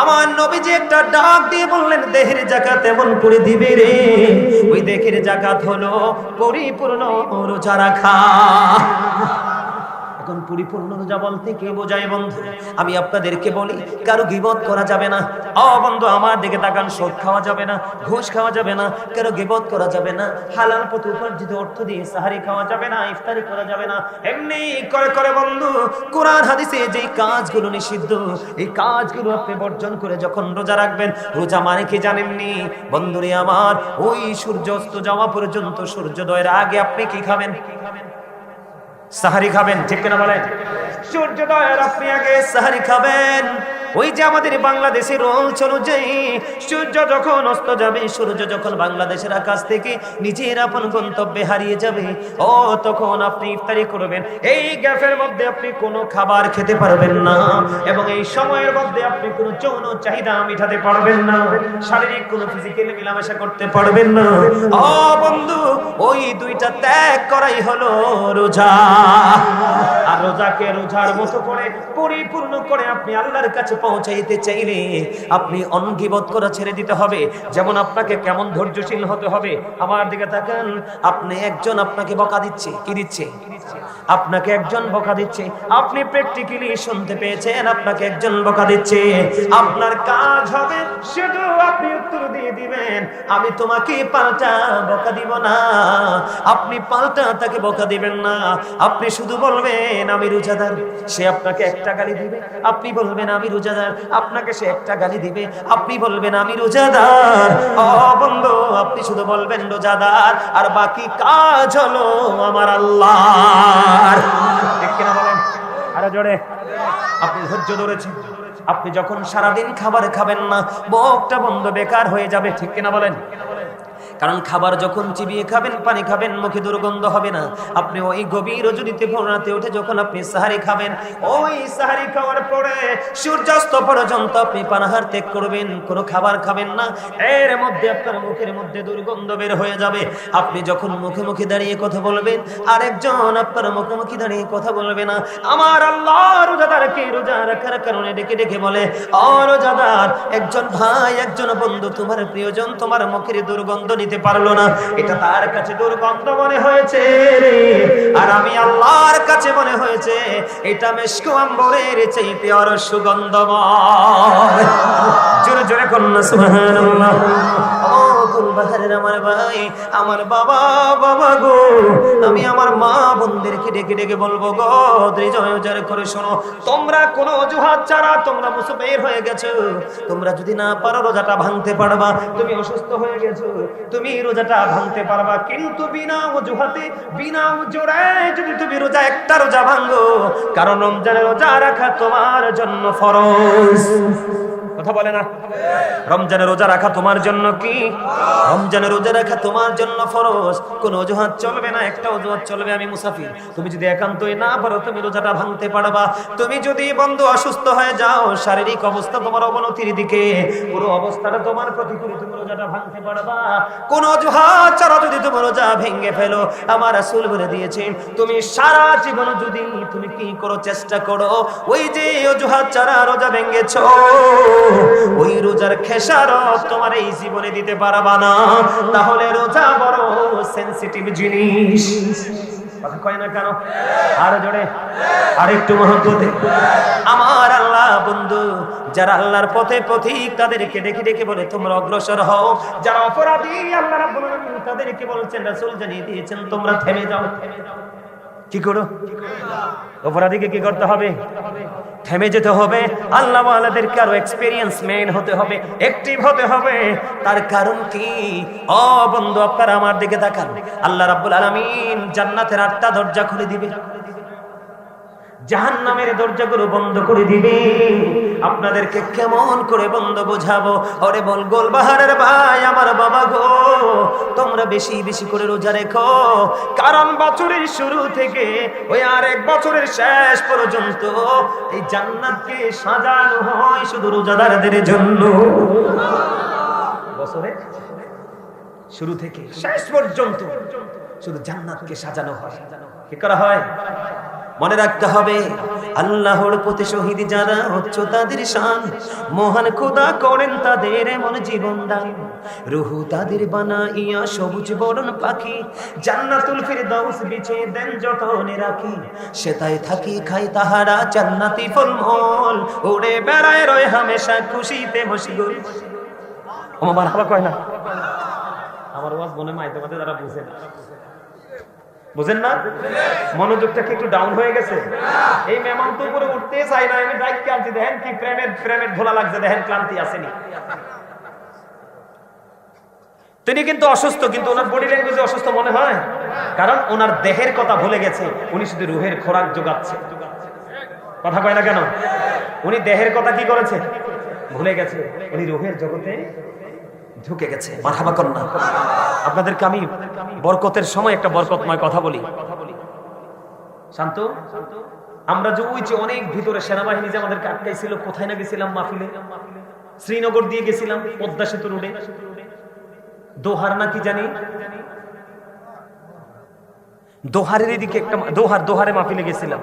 আমার নবী যে একটা ডাক দিয়ে বললেন, দেহের জাকাত এমন করে দিবে রে। ওই দেহের জাকাত হলো পরিপূর্ণ রোজা রাখা। এখন পরিপূর্ণ রোজা বলতে কে বোঝায় বন্ধু? আমি আপনাদেরকে বলি, কারও গিবত করা যাবে না। অ বন্ধু, আমার দিকে তাকান সুদ খাওয়া যাবে না, ঘুষ খাওয়া যাবে না, কারও গিবত করা যাবে না, হালাল পথে উপার্জিত অর্থ দিয়ে সাহারি খাওয়া যাবে না, ইফতারি করা যাবে না। এমনি করে করে বন্ধু, কোরআন হাদিসে যে কাজগুলো নিষিদ্ধ, এই কাজগুলো আপনি বর্জন করে যখন রোজা রাখবেন, রোজা মানে কি জানেননি? বন্ধুরে আমার, ওই সূর্য অস্ত যাওয়া পর্যন্ত সূর্যোদয়ের আগে আপনি কি খাবেন? সাহারি খাবেন ঠিক কিনা বলেন? সূর্যোদয়ের আপনি আগে সাহারি খাবেন। ওই যে আমাদের বাংলাদেশের অঞ্চল অনুযায়ী, সূর্য যখন অস্ত যাবে, সূর্য যখন বাংলাদেশের আকাশ থেকে নিজের আপন গন্তব্যে হারিয়ে যাবে, ও তখন আপনি ইফতারি করবেন। এই গ্যাপের মধ্যে আপনি কোনো খাবার খেতে পারবেন না এবং এই সময়ের মধ্যে আপনি কোনো যৌন চাহিদা মিটাতে পারবেন না, শারীরিক কোনো ফিজিক্যাল মেলামেশা করতে পারবেন না। ও বন্ধু, ওই দুইটা ত্যাগ করাই হলো রোজা। আর রোজাকে রোজার মতো করে পরিপূর্ণ করে আপনি আল্লাহর কাছে পৌঁছাইতে চাইলে আপনি অনগিবত করা ছেড়ে দিতে হবে। যেমন আপনাকে কেমন ধৈর্যশীল হতে হবে। আমার দিকে তাকান, আপনি একজন আপনাকে বকা দিচ্ছে। কি দিচ্ছে? আপনাকে একজন বকা দিচ্ছে। আপনি প্র্যাকটিক্যালি শুনতে পেয়েছেন, আপনাকে একজন বকা দিচ্ছে। আপনার কাজ হবে শুধু আপনি উত্তর দিয়ে দিবেন, আমি তোমাকে পাল্টা বকা দিব না। আপনি পাল্টা তাকে বকা দিবেন না। আপনি শুধু বলবেন, আমি রোজাদার। সে আপনাকে একটা গালি দিবে। আপনি বলবেন, আমি রোজাদার। আপনাকে সে একটা গালি দিবে। আপনি বলবেন, আমি রোজাদার। ও বন্ধু আপনি শুধু বলবেন, রোজাদার, আর বাকি কাজ হলো আমার আল্লাহ ঠিক কিনা বলেন? আরও জোরে। আপনি ধৈর্য ধরেছেন আপনি যখন সারাদিন খাবার খাবেন না বকটা বন্ধ, বেকার হয়ে যাবে, ঠিক কিনা বলেন? কারণ খাবার যখন চিবিয়ে খাবেন, পানি খাবেন, মুখে দুর্গন্ধ হবে না। আপনি ওই গভীর রজনীতে ভোররাতে উঠে যখন আপনি সাহারি খাবেন, ওই সাহারি খাওয়ার পরে সূর্যাস্ত পর্যন্ত আপনি পানাহার ত্যাগ করবেন, কোনো খাবার খাবেন না। এর মধ্যে আপনার মুখের মধ্যে দুর্গন্ধ বের হয়ে যাবে। আপনি যখন মুখে মুখে দাঁড়িয়ে কথা বলবেন, আরেকজন আপনার মুখোমুখি দাঁড়িয়ে কথা বলবে না। আমার আল্লাহ রোজাদারকে রোজা রাখার কারণে ডেকে ডেকে বলে, ও রোজাদার, একজন ভাই, একজন বন্ধু, তোমার প্রিয়জন তোমার মুখের দুর্গন্ধ নিতে পারল না। এটা তার কাছে দুর্গন্ধ মনে হয়েছে আর আমি আল্লাহর কাছে মনে হয়েছে, এটা মেশকু আম্বরের চাইতে আরও সুগন্ধময়। জোরে জোরে কন্যা, সুবহানাল্লাহ। ও গুলবাহারের আমার ভাই, আমার বাবা বাবা গো। আমি আমার মা বোনদেরকে ডেকে ডেকে বলব, গো হৃদয় করে শোনো। তোমরা কোনো অজুহাত ছাড়া তোমরা মুসে বের হয়ে গেছো। তোমরা যদি না পারো, রোজাটা ভাঙতে পারবা। তুমি অসুস্থ হয়ে গেছো। তুমি রোজাটা ভাঙতে পারবা। কিন্তু বিনা অজুহাতে, বিনা জোরে যদি তুমি রোজা, একটা রোজা ভাঙো। কারণ রমজানের রোজা রাখা তোমার জন্য ফরজ। কথা বলে না? রমজানের রোজা রাখা তোমার জন্য কি? রমজানের রোজা রাখা তোমার জন্য ফরজ। কোন অজুহাত চলবে না, একটা অজুহাত চলবে, আমি মুসাফির। তুমি যদি একান্তই না পারো, তুমি রোজাটা ভাঙতে পারবা। তুমি যদি বন্ধু অসুস্থ হয়ে যাও, শারীরিক অবস্থা তোমার অবনতির দিকে। পুরো অবস্থাটা তোমার প্রতিকূলে তুমি রোজাটা ভাঙতে পারবা। কোন অজুহাত ছাড়া যদি তুমি রোজা ভেঙে ফেলো, আমার রাসূল বলে দিয়েছে, তুমি সারা জীবন যদি তুমি কি করো, চেষ্টা করো। ওই যে অজুহাত ছাড়া রোজা ভেঙেছো ওই রোজার খেসারত তোমার এই জীবনে দিতে পারবা না। তাহলে রোজা বড় সেনসিটিভ জিনিস। আর আমার আল্লাহ বন্ধু, যারা আল্লাহর পথে পথিক, তাদেরকে ডেকে ডেকে বলে, তোমরা অগ্রসর হও। যারা অপরাধী দিয়েছেন, তোমরা যাও। কি করো? অপরাধীকে কি করতে হবে? থেমে যেতে হবে। আল্লাহ আল্লাহদেরকে আরও এক্সপিরিয়েন্স মেন হতে হবে অ্যাক্টিভ হতে হবে। তার কারণ কি? অ বন্ধু, আপনারা আমার দিকে তাকান। আল্লাহ রাব্বুল আলামিন জান্নাতের আটটা দরজা খুলে দিবে জাহান নামের দরজাগুলো বন্ধ করে দিবে। আপনাদেরকে কেমন করে বন্ধ বোঝাবো? অরে বল গোল বাহারের ভাই, আমার বাবা গো, তোমরা বেশি বেশি করে রোজা রেখো। কারণ বছরের শুরু থেকে ওই আর এক বছরের শেষ পর্যন্ত এই জান্নাতকে সাজানো হয় শুধু রোজাদারদের জন্য। বছরে শুরু থেকে শেষ পর্যন্ত শুধু জান্নাতকে সাজানো হয়। কি করা হয়? মনে রাখতে হবে, আল্লাহর প্রতি শহীদ যারা হচ্ছ তাদের শান। মহান খোদা করেন তাদের এমন জীবন দান। রুহু তাদের বানা ইয়া সবুজ বরণ পাখি, জান্নাতুল ফিরদাউস বিছে দেন যতনে রাখি। সেটাই থাকি, খাই তাহারা জান্নাতি ফলমল। উড়ে বেড়ায় রয় হামেশা খুশিতে মশগুল। আমার হাবা কয় না। আমার ওয়াজ মনে মাইতে মাঝে যারা বুঝে না বুঝেন না? মনোযোগটা কি একটু ডাউন হয়ে গেছে? এই মেহমান তো উপরে উঠতে চাই না, আমি ডাইক ক্লান্তি। দেখেন কি প্রেমের প্রেমের ধোলা লাগছে, দেখেন ক্লান্তি আসেনি। তিনি কিন্তু অসুস্থ, কিন্তু ওনার বডি ল্যাঙ্গুয়েজে অসুস্থ মনে হয়? কারণ ওনার দেহের কথা ভুলে গেছে, উনি শুধু রুহের খোরাক যোগাচ্ছে। কথা কয় না কেন? উনি দেহের কথা কি করেছে? ভুলে গেছে। উনি রুহের জগতে ঢুকে গেছে। মাথাবা কন্যা আপনাদেরকে আমি বরকতের সময় একটা বরকতময় কথা বলি। শান্ত, আমরা যে ওই যে অনেক ভিতরে সেনাবাহিনী যে আমাদেরকে আটকাইছিল, কোথায় না গেছিলাম মাহফিলে? শ্রীনগর দিয়ে গেছিলাম, পদ্মা সেতু রোডে। দোহার না কি জানি? দোহারের এদিকে একটা দোহার, দোহারে মাহফিলে গেছিলাম।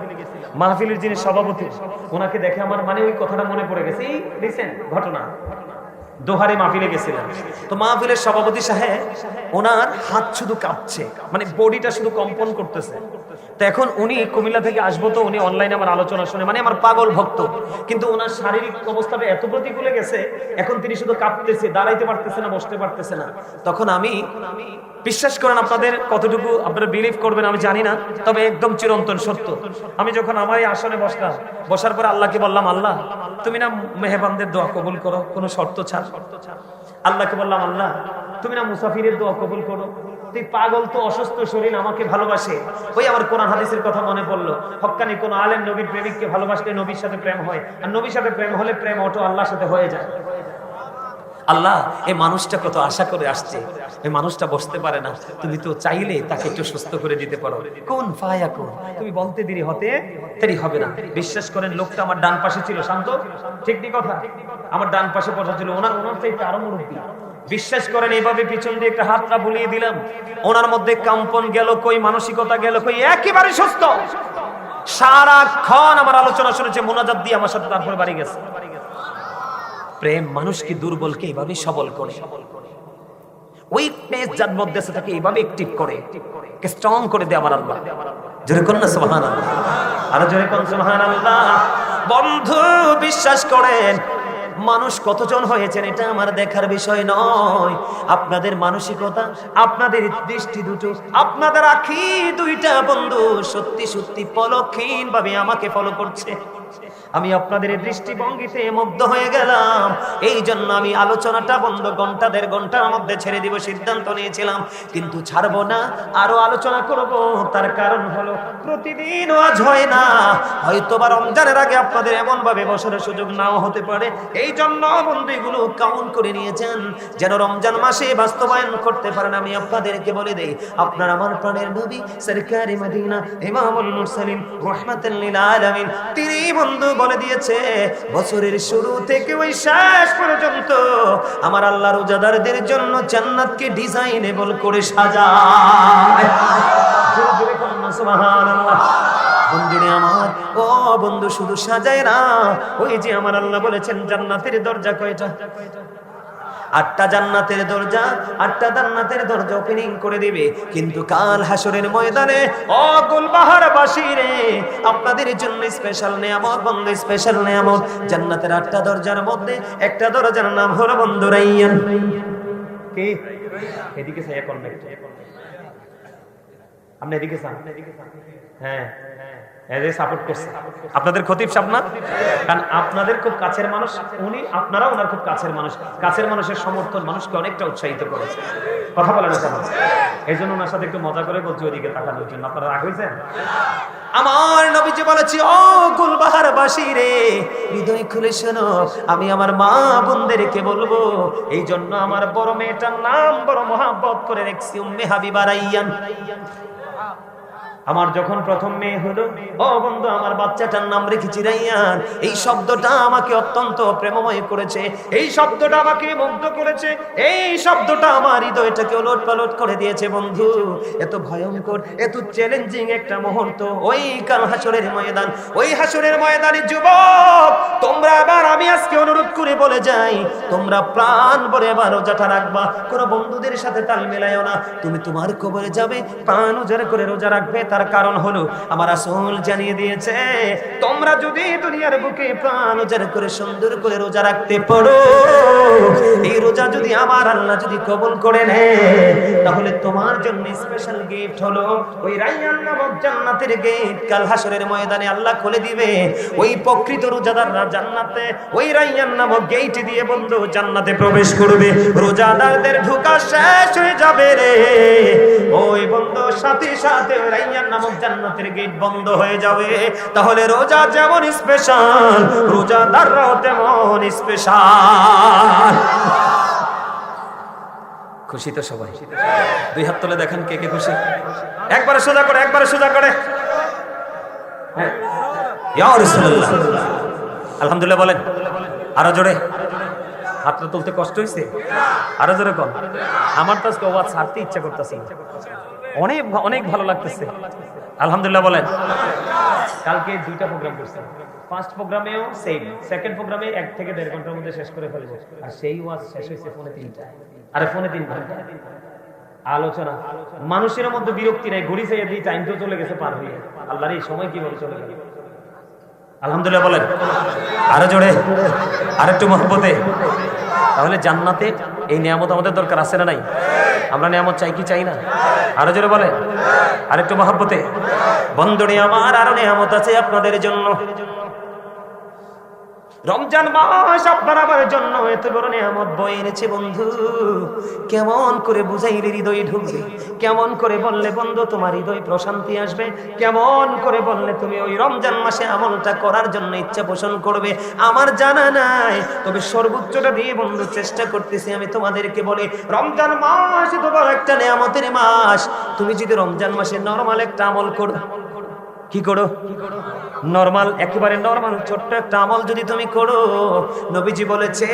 মাহফিলের যিনি সভাপতি, ওনাকে দেখে আমার মানে ওই কথাটা মনে পড়ে গেছে। এই রিসেন্ট ঘটনা। দোহারে মাহফিলে গেছিলাম। তো মাহফিলের সভাপতি সাহেব ওনার হাত শুধু কাঁপছে মানে বডিটা শুধু কম্পন করতেছে। তো এখন উনি কুমিল্লা থেকে আসব তো উনি অনলাইনে আমার আলোচনা শুনে মানে আমার পাগল ভক্ত। কিন্তু ওনার শারীরিক অবস্থাটা এত প্রতিকূলে গেছে, এখন তিনি শুধু কাঁপতেছে, দাঁড়াইতে পারতেছে না, বসতে পারতেছে না। তখন আমি বিশ্বাস করেন আপনাদের কতটুকু আপনারা বিলিভ করবেন আমি জানি না, তবে একদম চিরন্তন সত্য। আমি যখন আমার এই আসনে বসলাম, বসার পরে আল্লাহকে বললাম, আল্লাহ, তুমি না মেহবানদের দোয়া কবুল করো, কোনো শর্ত ছাড়। আল্লাহকে বললাম, আল্লাহ, তুমি না মুসাফিরের দোয়া কবুল করো। তুই পাগল, তো অসুস্থ শরীর আমাকে ভালোবাসে। ওই আমার কোরআন হাদিসের কথা মনে পড়ল। হক্কানি কোন আলেম নবীর প্রেমিককে ভালোবাসলে নবীর সাথে প্রেম হয়, আর নবীর সাথে প্রেম হলে প্রেম অটো আল্লাহর সাথে হয়ে যায়। আল্লাহ এই মানুষটা কত আশা করে আসছে এই মানুষটা বসতে পারে না। তুমি তো চাইলে তাকে একটু সুস্থ করে দিতে পারো। কোন ফায়া কোন? তুমি বলতে দেরি হতে দেরি হবে না। বিশ্বাস করেন, লোকটা আমার ডান পাশে ছিল, শান্ত? ঠিক নি কথা? আমার ডান পাশে বসা ছিল। ওনার ওনার চাইতে আরও মুরব্বী। বিশ্বাস করেন এইভাবে পিছন দিয়ে একটা হাতটা বুলিয়ে দিলাম। ওনার মধ্যে কম্পন গেল, কই মানসিকতা গেল, কই একেবারে সুস্থ। সারাক্ষণ আমার আলোচনা শুনেছে, মোনাজাত দিয়ে আমার সাথে তারপরে বাড়ি গেছে। প্রেম মানুষকে দুর্বলকে এইভাবে সবল করে। উইকনেস যার মধ্যে আছে তাকে এইভাবে অ্যাক্টিভ করে। স্ট্রং করে দেয় আমার আল্লাহ। জোরে কোন না সুবহান আর জোরে কোন সুবহান আল্লাহ বন্ধু, বিশ্বাস করেন, মানুষ কতজন হয়েছেন এটা আমার দেখার বিষয় নয়। আপনাদের মানসিকতা, আপনাদের দৃষ্টি দুটো, আপনাদের আখি দুইটা বন্ধু সত্যি সত্যি পলক্ষীন ভাবে আমাকে ফলো করছে। আমি আপনাদের দৃষ্টিভঙ্গিতে মুগ্ধ হয়ে গেলাম। এই জন্য আমি আলোচনাটা বন্ধ, ঘণ্টা দেড় ঘণ্টার মধ্যে ছেড়ে দিব, সিদ্ধান্ত নিয়েছিলাম। কিন্তু ছাড়বো না, আরও আলোচনা করব। তার কারণ হলো, প্রতিদিন আজ হয় না। হয়তো বা রমজানের আগে আপনাদের এমন ভাবে বছরের সুযোগ নাও হতে পারে। এই জন্য বন্ধু এগুলো কাউন্ট করে নিয়েছেন। যেন রমজান মাসে বাস্তবায়ন করতে পারেন, আমি আপনাদেরকে বলে দেই। আপনার আমার প্রাণের নবী, সরকারি মদিনা, ইমামুল মুরসালিন, রাহমাতাল লিল আলামিন, তিনি বন্ধু বলে দিয়েছে, বছরের শুরু থেকে ওই শেষ পর্যন্ত আমার আল্লাহ রোজাদারদের জন্য জান্নাতকে ডিজাইনেবল করে সাজায়। বন্ধু শুধু সাজায় না, ওই যে আমার আল্লাহ বলেছেন, জান্নাতের দরজা কয়টা? আটটা জান্নাতের দরজা, আটটা জান্নাতের দরজা ওপেনিং করে দিবে। কিন্তু কাল হাসরের ময়দানে, ও গুলবাহার বাসিরে আপনাদের জন্য স্পেশাল নিয়ামত, বন্ধু স্পেশাল নিয়ামত। জান্নাতের আটটা দরজার মধ্যে, একটা দরজার নাম হলো বন্ধু রাইয়ান। কি? এদিকে সাইয়া আপনি এদিকে চান হ্যাঁ সাপোর্ট করছে। আপনাদের খতিব সাহেব না? কারণ আপনাদের খুব কাছের মানুষ উনি আপনারা ওনার খুব কাছের মানুষ। কাছের মানুষের সমর্থন মানুষকে অনেকটা উৎসাহিত করেছে। কথা বলেন এই জন্য ওনার সাথে একটু মজা করে বলছি ওইদিকে তাকানোর জন্য। আপনারা রাগ হয়েছেন? আমার নবীজি বলেছি ও গুলবাহার বাসী রে হৃদয় খুলে শোনো আমি আমার মা বোনদেরকে বলব। এই জন্য আমার বড় মেয়েটার নাম বড় মহাব্বত করে রেখছি উম্মে হাবিবা রাইয়ান। আমার যখন প্রথম মেয়ে হলো, ও বন্ধু, আমার বাচ্চাটার নাম রেখেছি রাইয়ান। এই শব্দটা আমাকে অত্যন্ত প্রেমময় করেছে। এই শব্দটা আমাকে মুগ্ধ করেছে। এই শব্দটা আমার হৃদয়টাকে ওলট পালট করে দিয়েছে, বন্ধু। এত ভয়ঙ্কর, এত চ্যালেঞ্জিং একটা মুহূর্ত। ওই কাল হাসরের ময়দান, ওই হাসরের ময়দানে যুবক, তোমরা আবার আমি আজকে অনুরোধ করে বলে যাই, তোমরা প্রাণ বলে এবার রোজাটা রাখবা। কোনো বন্ধুদের সাথে তাল মেলায়ও না। তুমি তোমার কবরে যাবে, প্রাণ উজাড় করে রোজা রাখবে। তার কারণ হলো, আমার আসল জানিয়ে দিয়েছে, তোমরা যদি দুনিয়ার বুকে প্রাণ উজাড় করে, সুন্দর করে রোজা রাখতে পারো, এই রোজা যদি আমার আল্লাহ যদি কবুল করে নেয়, তাহলে তোমার জন্য স্পেশাল গিফট হলো, ওই রাইয়ান নামক জান্নাতের গেট কাল হাসরের ময়দানে আল্লাহ খুলে দিবে, ওই প্রকৃত রোজাদাররা জান্নাতে, ওই রাইয়ান নামক গেট দিয়ে বন্ধু জান্নাতে প্রবেশ করবে, রোজাদারদের ঢোকা শেষ হয়ে যাবে রে। ওই বন্ধু, সাথে সাথে ওই নামক জান্নাতের গেট বন্ধ হয়ে যাবে। তাহলে রোজা যেমন স্পেশাল রোজাদাররাও তেমন স্পেশাল খুশি তো সবাই? দুই হাত দেখেন কে কে খুশি? একবারে সোজা করে, একবারে সোজা করে। হ্যাঁ। আলহামদুলিল্লাহ বলেন। আরও জোরে। হাতটা তুলতে কষ্ট হয়েছে আরও জোরে কম আমার তো আজকে ওয়াজ ছাড়তে ইচ্ছা করতেছে। অনেক অনেক ভালো লাগতেছে। আলহামদুলিল্লাহ বলেন। কালকে দুইটা প্রোগ্রাম করছে। ফার্স্ট প্রোগ্রামেও সেম সেকেন্ড প্রোগ্রামে এক থেকে দেড় ঘণ্টার মধ্যে শেষ করে ফেলেছে। আর সেই ওয়াজ শেষ হয়েছে ফোনে তিনটা। আরে ফোনে তিন ঘণ্টা। আলোচনা। মানুষের মধ্যে বিরক্তি নাই ঘড়ি চাইয়ে দিই টাইম তো চলে গেছে পার হয়ে আল্লাহর এই সময় কীভাবে চলে গেল? আলহামদুলিল্লাহ বলেন। আরও জোরে আরেকটু মহব্বতে। তাহলে জান্নাতে এই নিয়ামত আমাদের দরকার আছে না নাই? আমরা নিয়ামত চাই কি চাই না? আরও জোরে বলে। আরেকটু মহাব্বতে। বন্ধনে আমার আরও নিয়ামত আছে আপনাদের জন্য। রমজান মাস আপনার আমার জন্য এত বড় নিয়ামত বয়ে এনেছে বন্ধু। কেমন করে বুঝাইলে হৃদয় ঢুকবে? কেমন করে বললে, বন্ধু, তোমার হৃদয় প্রশান্তি আসবে? কেমন করে বললে, তুমি ওই রমজান মাসে আমলটা করার জন্য ইচ্ছা পোষণ করবে? আমার জানা নাই। তবে সর্বোচ্চটা দিয়ে বন্ধু চেষ্টা করতেছি আমি তোমাদেরকে বলি, রমজান মাস তোমার একটা নিয়ামতের মাস। তুমি যদি রমজান মাসে নরমাল একটা আমল করো কি করো? নরমাল একেবারে নরমাল ছোট্ট একটা আমল যদি তুমি করো, নবীজি বলেছে,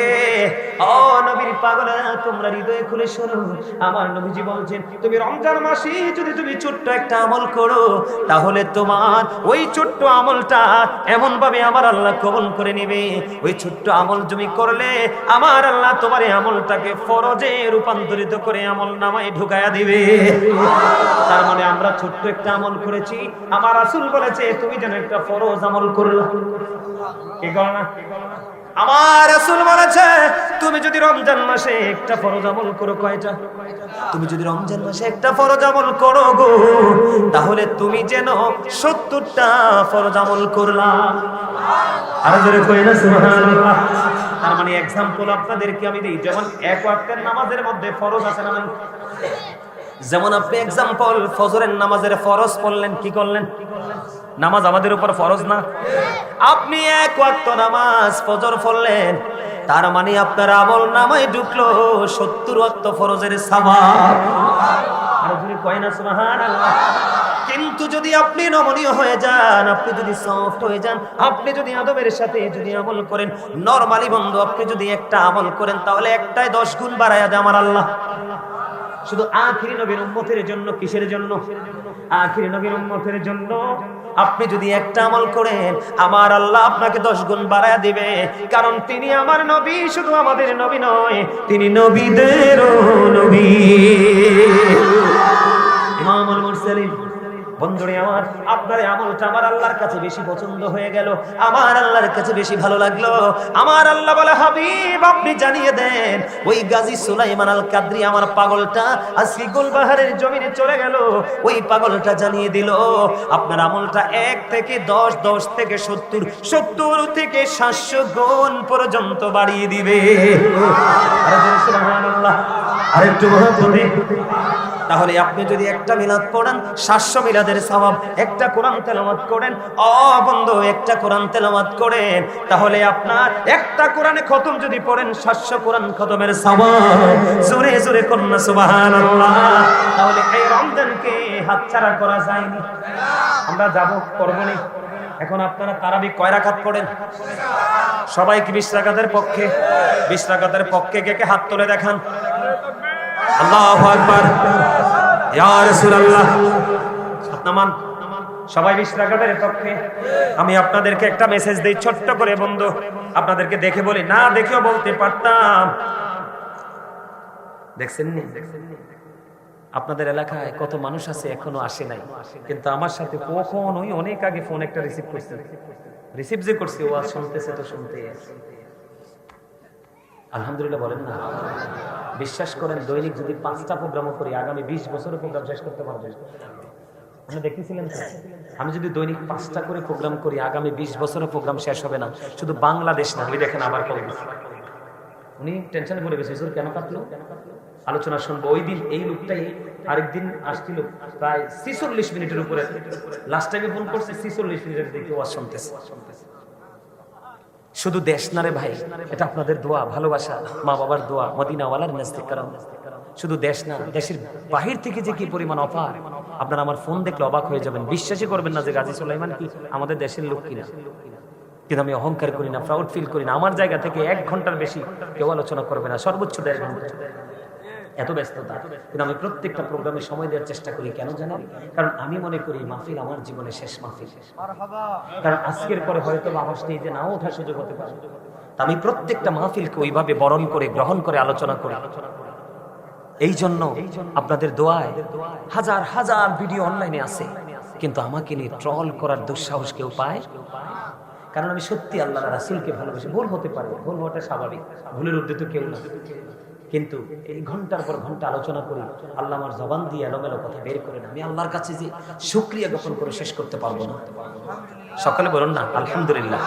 ও নবীর পাগলা, তোমরা হৃদয়ে খুলে শোনো। আমার নবীজি বলছেন, তুমি রমজান মাসে যদি তুমি ছোট্ট একটা আমল করো, তাহলে তোমার ওই ছোট্ট আমলটা এমন ভাবে আমার আল্লাহ কবল করে নেবে। ওই ছোট্ট আমল তুমি করলে, আমার আল্লাহ তোমার এই আমলটাকে ফরজে রূপান্তরিত করে আমল নামায় ঢুকায়া দিবে। তার মানে আমরা ছোট্ট একটা আমল করেছি, আমার রাসূল বলেছে, তুমি যেন একটা ফরজ আমল করল। কি করো না? আমার রাসূল বলেছে, তুমি যদি রমজান মাসে একটা ফরজ আমল করো, কয়টা? তুমি যদি রমজান মাসে একটা ফরজ আমল করো গো, তাহলে তুমি যেন সত্তরটা ফরজ আমল করলা। আরও জোরে কই না, সুবহানাল্লাহ। তার মানে এক্সাম্পল আপনাদেরকে আমি দিই, যেমন এক ওয়াক্তের নামাজের মধ্যে ফরজ আছে না? যেমন আপনি এক্সাম্পল ফজরের নামাজের ফরজ পড়লেন, কি করলেন? নামাজ আমাদের উপর ফরজ না? আপনি এক ওয়াক্ত নামাজ ফজর পড়লেন, তার মানে আপনার আমল নামায় ঢুকলো সত্তর ওয়াক্ত ফরজের সাবাব কয় কিন্তু যদি আপনি নমনীয় হয়ে যান, আপনি যদি সফট হয়ে যান, আপনি যদি আদবের সাথে যদি আমল করেন নরমালি বন্ধু, আপনি যদি একটা আমল করেন, তাহলে একটাই দশ গুণ বাড়ায়া দেয় আমার আল্লাহ। শুধু আখিরি নবীর উম্মতের জন্য, কিসের জন্য? আখিরি নবীর উম্মতের জন্য। আপনি যদি একটা আমল করেন, আমার আল্লাহ আপনাকে দশ গুণ বাড়ায় দিবে। কারণ তিনি আমার নবী, শুধু আমাদের নবী নয়, তিনি নবীদেরও নবী। ইমামুল মুরসালিন বন্ধুরে আমার, আপনার আমলটা আমার আল্লাহর কাছে বেশি পছন্দ হয়ে গেল। আমার আল্লাহর কাছে বেশি ভালো লাগল। আমার আল্লাহ বলে, হাবিব, আপনি জানিয়ে দেন, ওই গাজী সুলাইমান আল কাদরি আমার পাগলটা আজকে গোলবাহারের জমিনে চলে গেল। ওই পাগলটা জানিয়ে দিল, আপনার আমলটা এক থেকে দশ দশ থেকে সত্তর সত্তর থেকে সাতশো গুণ পর্যন্ত বাড়িয়ে দিবে। আরে। আরেকটু মহব্বতে তাহলে আপনি যদি একটা মিলাদ পড়েন, সাতশো মিলাদের সওয়াব, একটা কোরআন তেলাওয়াত করেন, অ বন্ধু, একটা কোরআন তেলাওয়াত করেন, তাহলে আপনার একটা কোরআনে খতম যদি পড়েন, সাতশো কোরআন খতমের সওয়াব। জোরে জোরে কন্যা, সুবহানাল্লাহ। তাহলে এই রমজানকে হাতছাড়া করা যায়নি। আমরা যাব করব নি। এখন আপনারা তারাবি কয় রাকাত পড়েন? সবাই কি বিশ পক্ষে, বিশ রাকাতের পক্ষে কে কে হাত তুলে দেখান? আকবার। সবাই পক্ষে। আমি আপনাদেরকে একটা মেসেজ দেই ছোট্ট করে, বন্ধু। আপনাদেরকে দেখে বলি, না দেখেও বলতে পারতাম। দেখছেন নি? আপনাদের এলাকায় কত মানুষ আছে এখনও আসে নাই। কিন্তু আমার সাথে কখনোই অনেক আগে ফোন একটা রিসিভ করছে। রিসিভ যে করছে, ও শুনতেছে তো শুনতেই আছে। আলহামদুলিল্লাহ বলেন না। বিশ্বাস করেন, দৈনিক যদি পাঁচটা প্রোগ্রামও করি, আগামী বিশ বছরের প্রোগ্রাম শেষ করতে পারবেন আপনি দেখতেছিলেন আমি যদি দৈনিক পাঁচটা করে প্রোগ্রাম করি, আগামী বিশ বছরের প্রোগ্রাম শেষ হবে না। শুধু বাংলাদেশ না ওই দেখেন আবার কল উনি টেনশনে পড়ে গেছে কেন কাটলো আলোচনা শুনব। ওই দিন এই লোকটাই আরেকদিন আসছিল, প্রায় ছিচল্লিশ মিনিটের উপরে। লাস্ট টাইমে ফোন করছে, ছিচল্লিশ মিনিটের দিকে ওয়াজ শুনতেছে। শুধু দেশ না রে ভাই, এটা আপনাদের দোয়া, ভালোবাসা মা বাবার দোয়া, মদিনাওয়ালার নাস্তিক কারণ। শুধু দেশ না, দেশের বাহির থেকে যে কি পরিমাণ অফার, আপনারা আমার ফোন দেখলে অবাক হয়ে যাবেন। বিশ্বাসই করবেন না যে গাজী সুলাইমান কি আমাদের দেশের লোক কিনা। কিন্তু আমি অহংকার করি না প্রাউড ফিল করি না। আমার জায়গা থেকে এক ঘণ্টার বেশি কেউ আলোচনা করবে না, সর্বোচ্চ দেড় ঘণ্টা। এত ব্যস্ততা কিন্তু আমি প্রত্যেকটা প্রোগ্রামে সময় দেওয়ার চেষ্টা করি কেন জানেন কারণ আমি মনে করি মাহফিল আমার জীবনে শেষ মাহফিল। কারণ আজকের পরে হয়তো আমার স্টেজে নাও ওঠার সুযোগ হতে পারে। তা আমি প্রত্যেকটা মাহফিলকে ওইভাবে বরণ করে গ্রহণ করে আলোচনা করি। এই জন্য আপনাদের দোয়ায় হাজার হাজার ভিডিও অনলাইনে আছে কিন্তু আমাকে নিয়ে ট্রল করার দুঃসাহস কেউ পায়? কারণ আমি সত্যি আল্লাহ রাসুলকে ভালোবাসি। ভুল হতে পারে ভুল হওয়াটা স্বাভাবিক। ভুলের উদ্দেশ্য কেউ না। কিন্তু এই ঘণ্টার পর ঘণ্টা আলোচনা করি, আল্লাহ আমার জবান দিয়ে এলোমেলো কথা বের করেন আমি আল্লাহর কাছে যে সুক্রিয়া জ্ঞাপন করে শেষ করতে পারব না। সকালে বলুন না, আলহামদুলিল্লাহ।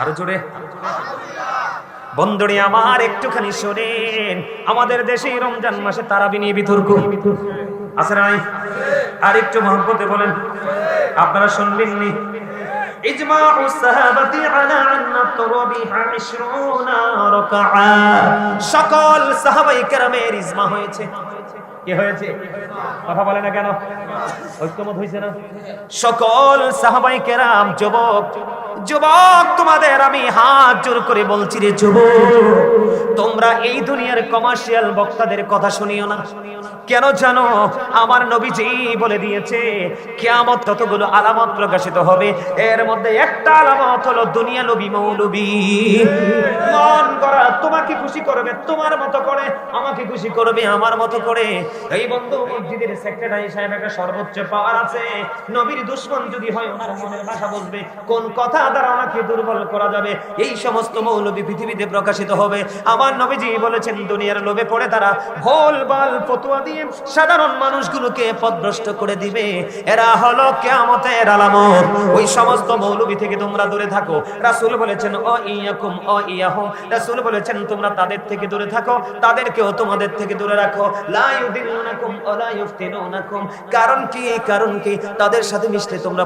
আরও জোরে। বন্ধুরে আমার, একটুখানি শোনেন। আমাদের দেশে রমজান মাসে তারাবি নিয়ে বিতর্ক। আছে আর একটু মহব্বতে বলেন। আপনারা শুনবেন নি إجماع الصحابة على أن التراويح عشرون ركعة সকল সাহাবাই কেরামের ইজমা হয়েছে কি হয়েছে? কথা বলে না কেন? ঐক্যমত হয়েছে না? সকল সাহাবাই কেরাম, যুবক যুবক, তোমাদের আমি হাত জোর করে বলছি রে যুবক, তোমরা এই দুনিয়ার কমার্শিয়াল বক্তাদের কথা শুনিও না। কেন জানো? আমার নবীজি বলে দিয়েছে, কিয়ামত ততগুলো আলামত প্রকাশিত হবে, এর মধ্যে একটা আলামত হলো দুনিয়া নবী মৌলবী। মন করা তোমাকে খুশি করবে, তোমার মতো করে আমাকে খুশি করবে, আমার মতো করে। এই বন্ধু, মসজিদের সেক্রেটারি সাহেব একটা সর্বোচ্চ পাওয়ার আছে। নবীর দুশ্মন যদি হয়, ওনার মনের ভাষা কোন কথা দ্বারা ওনাকে দুর্বল করা যাবে? এই সমস্ত পৃথিবীতে প্রকাশিত হবে। আমার নবীজি বলেছেন, দুনিয়ার লোভে পড়ে তারা ভোল বাল দিয়ে সাধারণ মানুষগুলোকে পদভ্রষ্ট করে দিবে। এরা হলো কেয়ামতের আলামত। ওই সমস্ত মৌলবী থেকে তোমরা দূরে থাকো। রাসূল বলেছেন ও ইয়াকুম ও ইয়াহুম রাসূল বলেছেন, তোমরা তাদের থেকে দূরে থাকো। তাদেরকেও তোমাদের থেকে দূরে রাখো। লা ওয়া লা ইফতিনুনাকুম। কারণ কি? কারণ কি? তাদের সাথে মিশলে তোমরা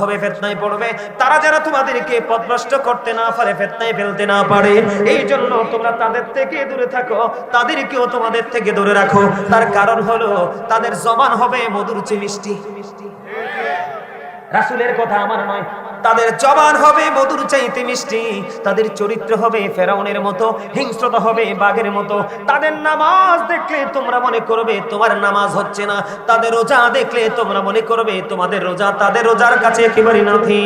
হবে, ফিতনায় পড়বে। তারা যারা তোমাদেরকে করতে না পারে, ফিতনায় ফেলতে না পারে এই জন্য তোমরা তাদের থেকে দূরে থাকো, তাদেরকেও তোমাদের থেকে দূরে রাখো। তার কারণ হলো, তাদের জবান হবে মধুর চেয়ে মিষ্টি। রাসূলের কথা আমার নয় তাদের জবান হবে মধুর চাইতে মিষ্টি, তাদের চরিত্র হবে ফেরাউনের মতো, হিংস্রতা হবে বাঘের মতো। তাদের নামাজ দেখলে তোমরা মনে করবে তোমার নামাজ হচ্ছে না। তাদের রোজা দেখলে তোমরা মনে করবে তোমাদের রোজা তাদের রোজার কাছে একেবারে নাথি।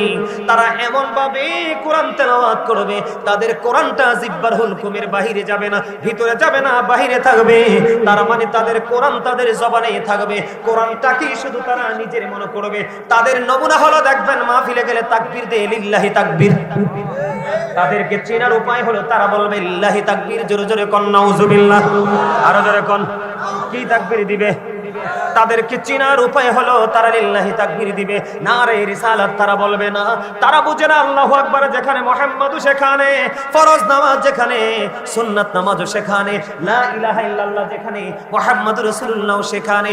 তারা এমন ভাবে কোরআন তেলাওয়াত করবে, তাদের কোরআনটা জিব্বার হুলকুমের বাহিরে যাবে না, ভিতরে যাবে না, বাহিরে থাকবে। তার মানে তাদের কোরআন তাদের জবানে থাকবে। কোরআনটাকেই শুধু তারা নিজের মনে করবে? তাদের নমুনা হলো দেখবেন মাহফিলে গেলে তাকবীর দে লিল্লাহি তাকবীর। তাদেরকে চেনার উপায় হলো তারা বলবে, লিল্লাহি তাকবীর, জোরে জোরে কন, নাউজুবিল্লাহ। আরও জোরে কন, কি তাকবীর দিবে? তাদেরকে চিনার উপায় হলো তারা লিল্লাহি তাকবীর দিবে। না রে রিসালাত, তারা বলবে না। তারা বুঝে না, আল্লাহু আকবার যেখানে, মুহাম্মাদু সেখানে, ফরজ নামাজ যেখানে, সুন্নাত নামাজও সেখানে, লা ইলাহা ইল্লাল্লাহ যেখানে, মুহাম্মাদুর রাসূলুল্লাহ সেখানে।